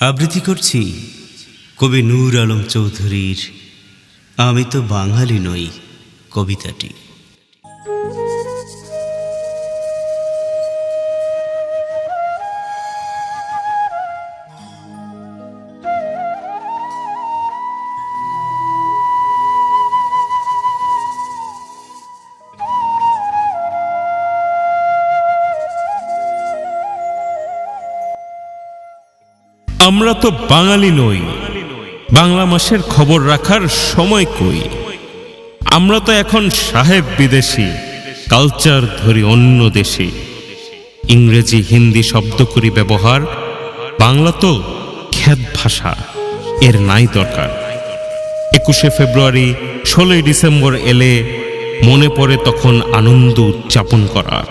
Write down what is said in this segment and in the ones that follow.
আবৃত্তি করছি কবি নূর আলম চৌধুরীর আমি তো বাঙালি নই কবিতাটি। আমরা তো বাঙালি নই। বাংলা মাসের খবর রাখার সময় কই? আমরা তো এখন সাহেব বিদেশি, কালচার ধরি অন্য দেশে। ইংরেজি, হিন্দি শব্দ করি ব্যবহার, বাংলা তো খ্যাত ভাষা, এর নাই দরকার। একুশে ফেব্রুয়ারি, ষোলোই ডিসেম্বর এলে মনে পড়ে তখন আনন্দ উদযাপন করা।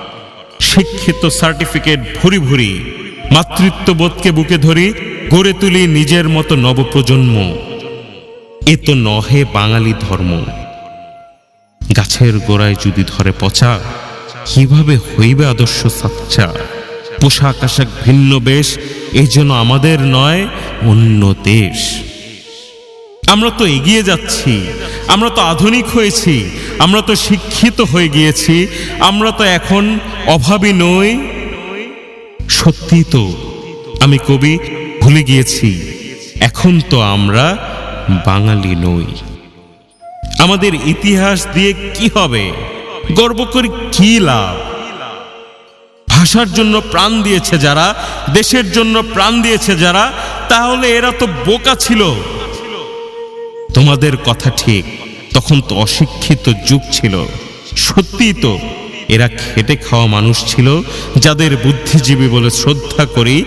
শিক্ষিত সার্টিফিকেট ভুরি ভুরি, মাতৃত্ববোধকে বুকে ধরি গড়ে তুলি নিজের মতো নবপ্রজন্ম। এ তো নহে বাঙালি ধর্ম। গাছের গোড়ায় যদি ধরে পচা, কীভাবে হইবে আদর্শ সাচ্চা? পোশাক আশাক ভিন্ন বেশ এই জন্য আমাদের নয় অন্য দেশ। আমরা তো এগিয়ে যাচ্ছি, আমরা তো আধুনিক হয়েছি, আমরা তো শিক্ষিত হয়ে গিয়েছি, আমরা তো এখন অভাবী নই। সত্যি তো আমি কবি ভুলে গিয়েছি। এখন তো আমরা বাঙালি নই। আমাদের ইতিহাস দিয়ে কি হবে? গর্ব করে কি লাভ? ভাষার জন্য প্রাণ দিয়েছে যারা, দেশের জন্য প্রাণ দিয়েছে যারা, তাহলে এরা তো বোকা ছিল। তোমাদের কথা ঠিক, তখন তো অশিক্ষিত যুগ ছিল। সত্যিই তো, এরা খেটে খাওয়া মানুষ ছিল, যাদের বুদ্ধিজীবী বলে শ্রদ্ধা করি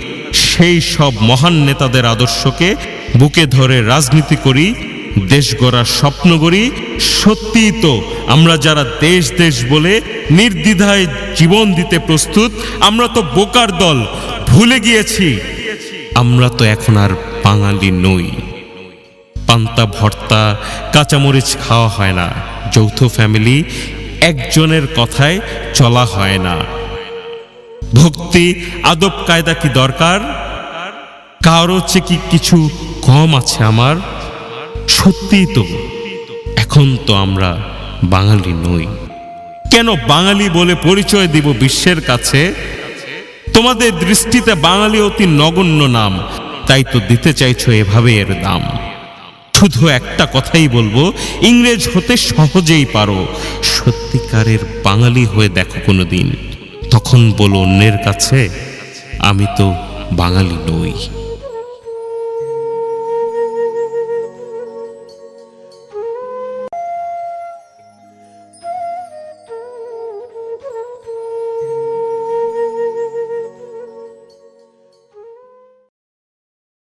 সেই সব মহান নেতাদের আদর্শকে বুকে ধরে রাজনীতি করি, দেশ গড়ার স্বপ্ন করি সত্যিই তো আমরা যারা দেশ দেশ বলে নির্দ্বিধায় জীবন দিতে প্রস্তুত, আমরা তো বোকার দল, ভুলে গিয়েছি। আমরা তো এখন আর বাঙালি নই। পান্তা, ভর্তা, কাঁচামরিচ খাওয়া হয় না। যৌথ ফ্যামিলি একজনের কথায় চলা হয় না। ভক্তি, আদব, কায়দা কি দরকার? কারও চেয়ে কি কিছু কম আছে আমার? সত্যিই তো, এখন তো আমরা বাঙালি নই। কেন বাঙালি বলে পরিচয় দিব বিশ্বের কাছে? তোমাদের দৃষ্টিতে বাঙালি অতি নগণ্য নাম, তাই তো দিতে চাইছো এভাবে এর দাম। শুধু একটা কথাই বলব, ইংরেজ হতে সহজেই পারো। সত্যিকারের বাঙালি হয়ে দেখো কোনোদিন। তখন বলো অন্যের কাছে, আমি তো বাঙালি নই।